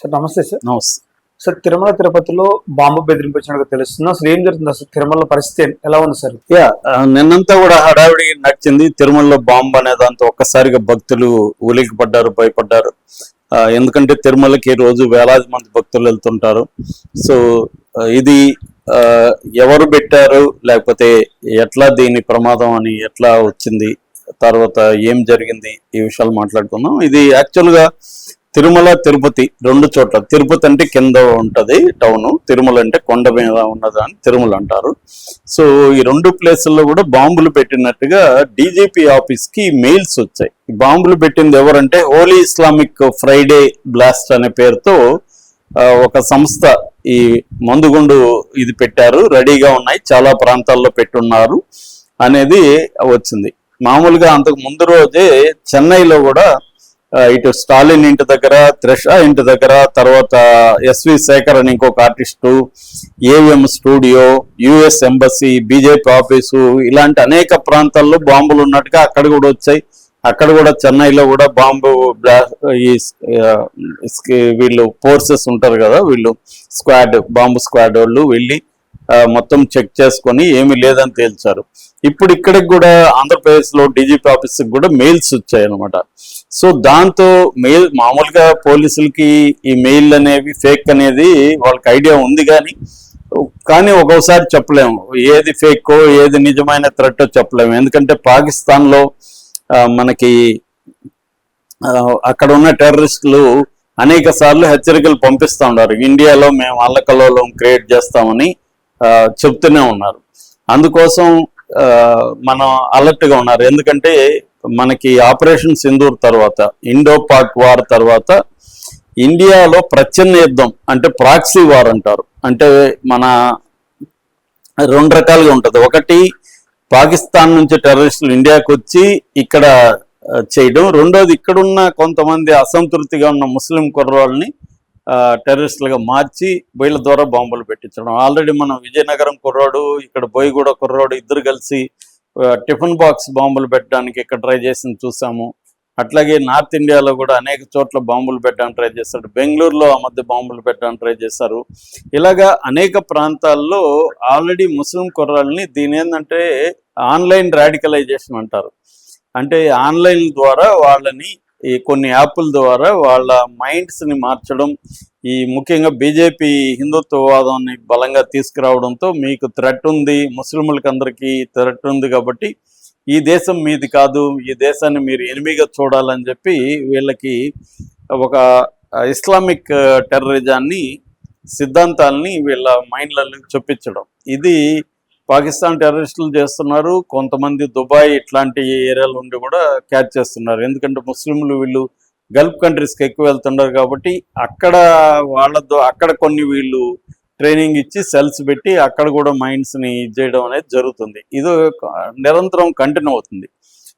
Sir నమస్తే sir. నమస్తే. Sir Tirumala తిరుపతిలో బాంబు బెదిరింపు వచ్చినట్టు తెలుస్తుంది? అసలు ఏం జరుగుతుంది అసలు తిరుమల పరిస్థితి? ఎలా ఉంది సార్? యా నిన్నంతా కూడా హడావిడి నడిచింది. తిరుమలలో బాంబు అనే దాంతో ఒక్కసారిగా భక్తులు ఉలికి పడ్డారు భయపడ్డారు ఎందుకంటే తిరుమలకి రోజు వేలాది మంది భక్తులు వెళ్తుంటారు. సో ఇది ఎవరు పెట్టారు? లేకపోతే ఎట్లా దీని ప్రమాదం అని ఎట్లా వచ్చింది? తర్వాత ఏం జరిగింది? ఈ విషయాలు మాట్లాడుకుందాం. ఇది యాక్చువల్గా తిరుమల తిరుపతి రెండు చోట్ల. తిరుపతి అంటే కింద ఉంటది టౌన్ తిరుమల అంటే కొండ మీద ఉన్నదని తిరుమల అంటారు. సో ఈ రెండు ప్లేసుల్లో కూడా బాంబులు పెట్టినట్టుగా డీజీపీ ఆఫీస్కి మెయిల్స్ వచ్చాయి. బాంబులు పెట్టింది ఎవరంటే హోలీ ఇస్లామిక్ ఫ్రైడే బ్లాస్ట్ అనే పేరుతో ఒక సంస్థ ఈ మందుగుండు ఇది పెట్టారు. రెడీగా ఉన్నాయి. చాలా ప్రాంతాల్లో పెట్టున్నారు అనేది వచ్చింది. మామూలుగా అంతకు ముందు రోజే చెన్నైలో కూడా ఇటు స్టాలిన్ ఇంటి దగ్గర త్రిష ఇంటి దగ్గర తర్వాత ఎస్వి శేఖర్ అని ఇంకొక artist AVM studio US embassy BJP office ఇలాంటి అనేక ప్రాంతాల్లో బాంబులు ఉన్నట్టుగా అక్కడ కూడా వచ్చాయి. అక్కడ కూడా చెన్నైలో కూడా బాంబు బ్లా- ఈ వీళ్ళు ఫోర్సెస్ ఉంటారు కదా వీళ్ళు స్క్వాడ్ బాంబు స్క్వాడ్ వాళ్ళు వెళ్ళి మొత్తం చెక్ చేసుకొని ఏమీ లేదని తేల్చారు. ఇప్పుడు ఇక్కడికి కూడా ఆంధ్రప్రదేశ్లో డీజీపీ ఆఫీస్కి కూడా మెయిల్స్ వచ్చాయి అనమాట సో దాంతో మెయిల్ మామూలుగా పోలీసులకి ఈ మెయిల్ అనేవి ఫేక్ అనేది వాళ్ళకి ఐడియా ఉంది కానీ కానీ ఒక్కోసారి చెప్పలేము. ఏది ఫేకో ఏది నిజమైన థ్రెట్ చెప్పలేము. ఎందుకంటే పాకిస్తాన్లో మనకి అక్కడ ఉన్న టెర్రరిస్టులు అనేక సార్లు హెచ్చరికలు పంపిస్తూ ఉన్నారు. ఇండియాలో మేము అల్లకలోలం క్రియేట్ చేస్తామని చెప్తూనే ఉన్నారు. అందుకోసం మనం అలర్ట్గా ఉన్నారు. ఎందుకంటే మనకి ఆపరేషన్ సింధూర్ తర్వాత ఇండో పాక్ వార్ తర్వాత ఇండియాలో ప్రచ్ఛన్న యుద్ధం అంటే ప్రాక్సీ వార్ అంటారు. అంటే మన రెండు రకాలుగా ఉంటుంది. ఒకటి పాకిస్తాన్ నుంచి టెర్రరిస్టులు ఇండియాకు వచ్చి ఇక్కడ చేయడం. రెండోది ఇక్కడున్న కొంతమంది అసంతృప్తిగా ఉన్న ముస్లిం కుర్రాళ్ళని టెర్రరిస్టులుగా మార్చి వీళ్ళ ద్వారా బాంబులు పెట్టించడం. ఆల్రెడీ మనం విజయనగరం కుర్రాడు ఇక్కడ బోయిగూడ కుర్రాడు ఇద్దరు కలిసి టిఫిన్ బాక్స్ బాంబులు పెట్టడానికి ఇక్కడ ట్రై చేసింది చూసాము. అట్లాగే నార్త్ ఇండియాలో కూడా అనేక చోట్ల బాంబులు పెట్టడానికి ట్రై చేశాడు బెంగళూరులో ఆ మధ్య బాంబులు పెట్టడానికి ట్రై చేశారు ఇలాగా అనేక ప్రాంతాల్లో ఆల్రెడీ ముస్లిం కుర్రాళ్ళని దీని ఏంటంటే ఆన్లైన్ రాడికలైజేషన్ అంటారు. అంటే ఆన్లైన్ ద్వారా వాళ్ళని ఈ కొన్ని యాప్ల ద్వారా వాళ్ళ మైండ్స్ని మార్చడం ఈ ముఖ్యంగా బీజేపీ హిందుత్వవాదాన్ని బలంగా తీసుకురావడంతో మీకు థ్రెట్ ఉంది ముస్లింలకు అందరికీ థ్రెట్ ఉంది కాబట్టి ఈ దేశం మీది కాదు ఈ దేశాన్ని మీరు ఎనిమిగా చూడాలని చెప్పి వీళ్ళకి ఒక ఇస్లామిక్ టెర్రరిజాన్ని సిద్ధాంతాలని వీళ్ళ మైండ్లలో చొప్పించడం. ఇది పాకిస్తాన్ టెర్రరిస్టులు చేస్తున్నారు. కొంతమంది దుబాయ్ ఇట్లాంటి ఏరియాల నుండి కూడా క్యాచ్ చేస్తున్నారు. ఎందుకంటే ముస్లింలు వీళ్ళు గల్ఫ్ కంట్రీస్కి ఎక్కువ వెళ్తున్నారు కాబట్టి అక్కడ వాళ్ళతో అక్కడ కొన్ని వీళ్ళు ట్రైనింగ్ ఇచ్చి సెల్స్ పెట్టి అక్కడ కూడా మైండ్స్ని ఇది చేయడం అనేది జరుగుతుంది. ఇది నిరంతరం కంటిన్యూ అవుతుంది.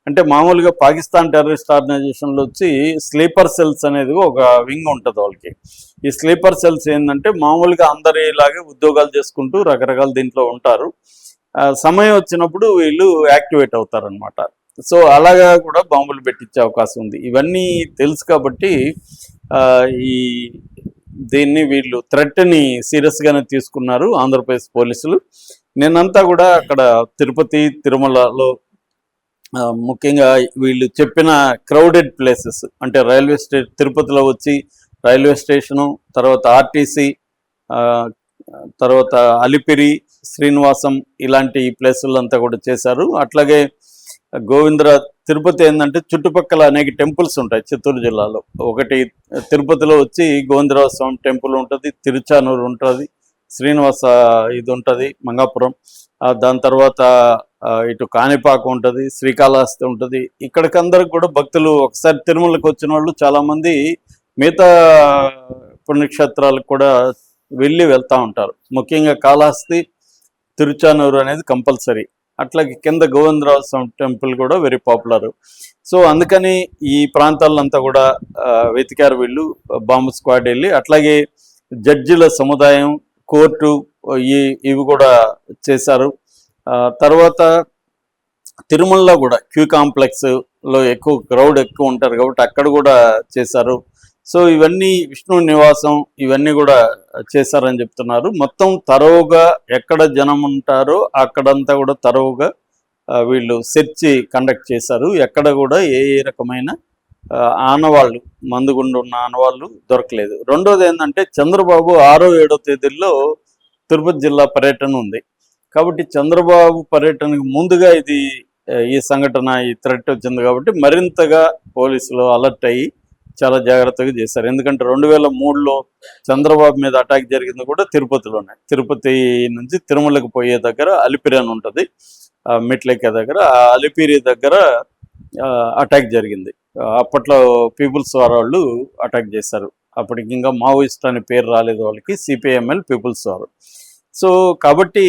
అంటే మామూలుగా పాకిస్తాన్ టెర్రరిస్ట్ ఆర్గనైజేషన్లో వచ్చి స్లీపర్ సెల్స్ అనేది ఒక వింగ్ ఉంటుంది వాళ్ళకి. ఈ స్లీపర్ సెల్స్ ఏంటంటే మామూలుగా అందరిలాగే ఉద్యోగాలు చేసుకుంటూ రకరకాల దీంట్లో ఉంటారు. సమయం వచ్చినప్పుడు వీళ్ళు యాక్టివేట్ అవుతారనమాట సో అలాగా కూడా బాంబులు పెట్టించే అవకాశం ఉంది. ఇవన్నీ తెలుసు కాబట్టి ఈ దీన్ని వీళ్ళు థ్రెట్ని సీరియస్గానే తీసుకున్నారు ఆంధ్రప్రదేశ్ పోలీసులు. నిన్నంతా కూడా అక్కడ తిరుపతి తిరుమలలో ముఖ్యంగా వీళ్ళు చెప్పిన క్రౌడెడ్ ప్లేసెస్ అంటే రైల్వే స్టే తిరుపతిలో వచ్చి రైల్వే స్టేషను తర్వాత ఆర్టీసీ తర్వాత అలిపిరి శ్రీనివాసం ఇలాంటి ప్లేసులంతా కూడా చేశారు. అట్లాగే గోవిందరా తిరుపతి ఏంటంటే చుట్టుపక్కల అనేక టెంపుల్స్ ఉంటాయి చిత్తూరు జిల్లాలో. ఒకటి తిరుపతిలో వచ్చి గోవిందరావు స్వామి టెంపుల్ ఉంటుంది తిరుచానూరు ఉంటుంది శ్రీనివాస ఇది ఉంటుంది మంగాపురం. దాని తర్వాత ఇటు కాణిపాకం ఉంటుంది శ్రీకాళహస్తి ఉంటుంది. ఇక్కడికందరికి కూడా భక్తులు ఒకసారి తిరుమలకు వచ్చిన వాళ్ళు చాలామంది మిగతా పుణ్యక్షేత్రాలకు కూడా వెళ్ళి వెళ్తూ ఉంటారు. ముఖ్యంగా కాళహస్తి తిరుచానూరు అనేది కంపల్సరీ. అట్లాగే కింద గోవిందరావు స్వామి టెంపుల్ కూడా వెరీ పాపులర్ సో అందుకని ఈ ప్రాంతాలంతా కూడా వెతికారు వీళ్ళు బాంబు స్క్వాడ్ వెళ్ళి అట్లాగే జడ్జిల సముదాయం కోర్టు ఈ ఇవి కూడా చేశారు. తర్వాత తిరుమలలో కూడా క్యూ కాంప్లెక్స్లో ఎక్కువ క్రౌడ్ ఎక్కువ ఉంటారు కాబట్టి అక్కడ కూడా చేశారు. సో ఇవన్నీ విష్ణు నివాసం ఇవన్నీ కూడా చేశారని చెప్తున్నారు. మొత్తం తరువుగా ఎక్కడ జనం ఉంటారో అక్కడంతా కూడా తరువుగా వీళ్ళు సెర్చ్ కండక్ట్ చేశారు. ఎక్కడ కూడా ఏ ఏ రకమైన ఆనవాళ్ళు మందుగుండు ఉన్న ఆనవాళ్ళు దొరకలేదు. రెండోది ఏంటంటే చంద్రబాబు ఆరో ఏడో తేదీల్లో తిరుపతి జిల్లా పర్యటన ఉంది. కాబట్టి చంద్రబాబు పర్యటనకు ముందుగా ఇది ఈ సంఘటన ఈ థ్రెట్ వచ్చింది కాబట్టి మరింతగా పోలీసులు అలర్ట్ అయ్యి చాలా జాగ్రత్తగా చేశారు ఎందుకంటే రెండు వేల మూడులో చంద్రబాబు మీద అటాక్ జరిగింది కూడా తిరుపతిలోనే. తిరుపతి నుంచి తిరుమలకు పోయే దగ్గర అలిపిరి అని ఉంటుంది. ఆ మెట్లెక్కే దగ్గర. ఆ అలిపిరి దగ్గర అటాక్ జరిగింది. అప్పట్లో పీపుల్స్ వార్ వాళ్ళు అటాక్ చేశారు. అప్పటికి ఇంకా మావోయిస్ట్ అనే పేరు రాలేదు వాళ్ళకి సిపిఐఎంఎల్ పీపుల్స్ వారు. సో కాబట్టి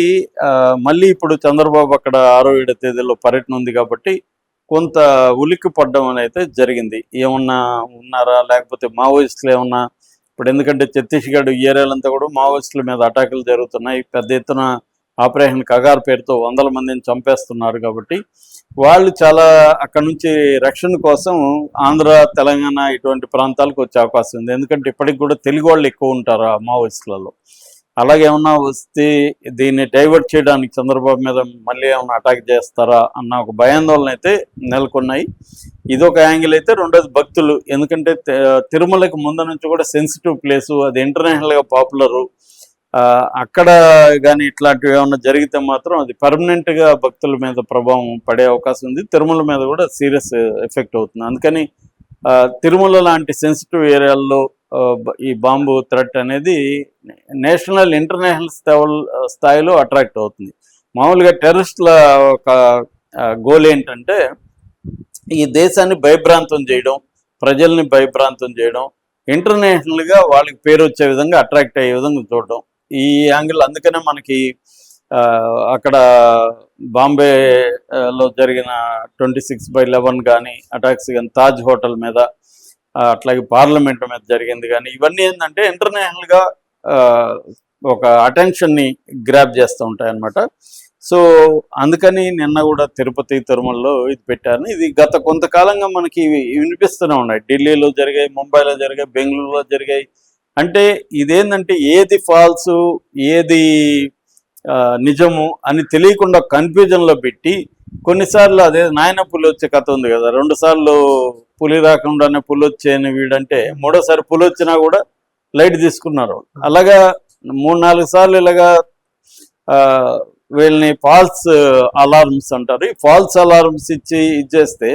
మళ్ళీ ఇప్పుడు చంద్రబాబు అక్కడ ఆరో ఏడో తేదీలో పర్యటన ఉంది కాబట్టి కొంత ఉలిక్కి పడ్డం అనేది జరిగింది. ఏమన్నా ఉన్నారా? లేకపోతే మావోయిస్టులు ఏమన్నా? ఇప్పుడు ఎందుకంటే ఛత్తీస్గఢ్ ఈ ఏరియాలంతా కూడా మావోయిస్టుల మీద అటాకులు జరుగుతున్నాయి. పెద్ద ఎత్తున ఆపరేషన్ కగార్ పేరుతో వందల మందిని చంపేస్తున్నారు కాబట్టి వాళ్ళు చాలా అక్కడ నుంచి రక్షణ కోసం ఆంధ్ర తెలంగాణ ఇటువంటి ప్రాంతాలకు వచ్చే అవకాశం ఉంది. ఎందుకంటే ఇప్పటికి కూడా తెలుగు వాళ్ళు ఎక్కువ ఉంటారు ఆ మావోయిస్టులలో. అలాగే ఏమన్నా వస్తే దీన్ని డైవర్ట్ చేయడానికి చంద్రబాబు మీద మళ్ళీ ఏమైనా అటాక్ చేస్తారా అన్న ఒక భయాందోళన అయితే నెలకొన్నాయి. ఇది ఒక యాంగిల్ అయితే రెండోది భక్తులు. ఎందుకంటే తిరుమలకి ముందు నుంచి కూడా సెన్సిటివ్ ప్లేసు అది ఇంటర్నేషనల్గా పాపులరు అక్కడ కానీ ఇట్లాంటివి ఏమైనా జరిగితే మాత్రం అది పర్మనెంట్గా భక్తుల మీద ప్రభావం పడే అవకాశం ఉంది. తిరుమల మీద కూడా సీరియస్ ఎఫెక్ట్ అవుతుంది. అందుకని ఆ, తిరుమల లాంటి సెన్సిటివ్ ఏరియాల్లో ఈ బాంబు థ్రెట్ అనేది నేషనల్ ఇంటర్నేషనల్ స్థాయి స్థాయిలో అట్రాక్ట్ అవుతుంది. మామూలుగా టెర్రరిస్టుల ఒక గోల్ ఏంటంటే ఈ దేశాన్ని భయభ్రాంతం చేయడం ప్రజల్ని భయభ్రాంతం చేయడం ఇంటర్నేషనల్గా వాళ్ళకి పేరు వచ్చే విధంగా అట్రాక్ట్ అయ్యే విధంగా చూడడం. ఈ యాంగిల్ అందుకనే మనకి అక్కడ బాంబే లో జరిగిన ట్వంటీ సిక్స్ బై లెవెన్ కానీ అటాక్స్ కానీ తాజ్ హోటల్ మీద అట్లాగే పార్లమెంట్ మీద జరిగింది కానీ ఇవన్నీ ఏంటంటే ఇంటర్నేషనల్గా ఒక అటెన్షన్ని గ్రాప్ చేస్తూ ఉంటాయి అన్నమాట సో అందుకని నిన్న కూడా తిరుపతి తిరుమలలో ఇది పెట్టాను. ఇది గత కొంతకాలంగా మనకి ఇవి వినిపిస్తూనే ఉన్నాయి. ఢిల్లీలో జరిగాయి ముంబైలో జరిగాయి బెంగళూరులో జరిగాయి. అంటే ఇదేంటంటే ఏది ఫాల్స్ ఏది నిజము అని తెలియకుండా కన్ఫ్యూజన్లో పెట్టి కొన్నిసార్లు అదే నాయనప్పులు వచ్చే కథ ఉంది కదా రెండుసార్లు పులి రాకుండానే పులి వచ్చేని వీడంటే మూడోసారి పులి వచ్చినా కూడా లైట్ తీసుకున్నారు అలాగా మూడు నాలుగు సార్లు ఇలాగా ఆ, వీళ్ళని ఫాల్స్ అలార్మ్స్ అంటారు. ఈ ఫాల్స్ అలార్మ్స్ ఇచ్చి ఇచ్చేస్తే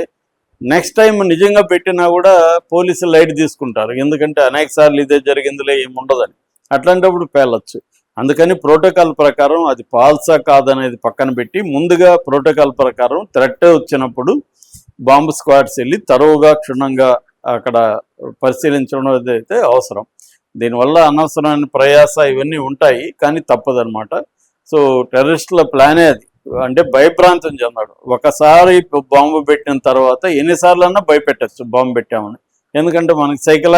నెక్స్ట్ టైం నిజంగా పెట్టినా కూడా పోలీసులు లైట్ తీసుకుంటారు. ఎందుకంటే అనేక సార్లు ఇదే జరిగిందిలే ఏముండదని. అట్లాంటప్పుడు పేలొచ్చు. అందుకని ప్రోటోకాల్ ప్రకారం అది ఫాల్సా కాదనేది పక్కన పెట్టి ముందుగా ప్రోటోకాల్ ప్రకారం థ్రెట్ వచ్చినప్పుడు బాంబు స్క్వాడ్స్ వెళ్ళి తరువుగా క్షుణ్ణంగా అక్కడ పరిశీలించడం అయితే అవసరం. దీనివల్ల అనవసరమైన ప్రయాస ఇవన్నీ ఉంటాయి కానీ తప్పదనమాట సో టెర్రరిస్టుల ప్లానే అది. అంటే భయభ్రాంతం చెందాడు. ఒకసారి బాంబు పెట్టిన తర్వాత ఎన్నిసార్లు అన్నా భయపెట్టచ్చు బాంబు పెట్టామని. ఎందుకంటే మనకి సైకలాజీ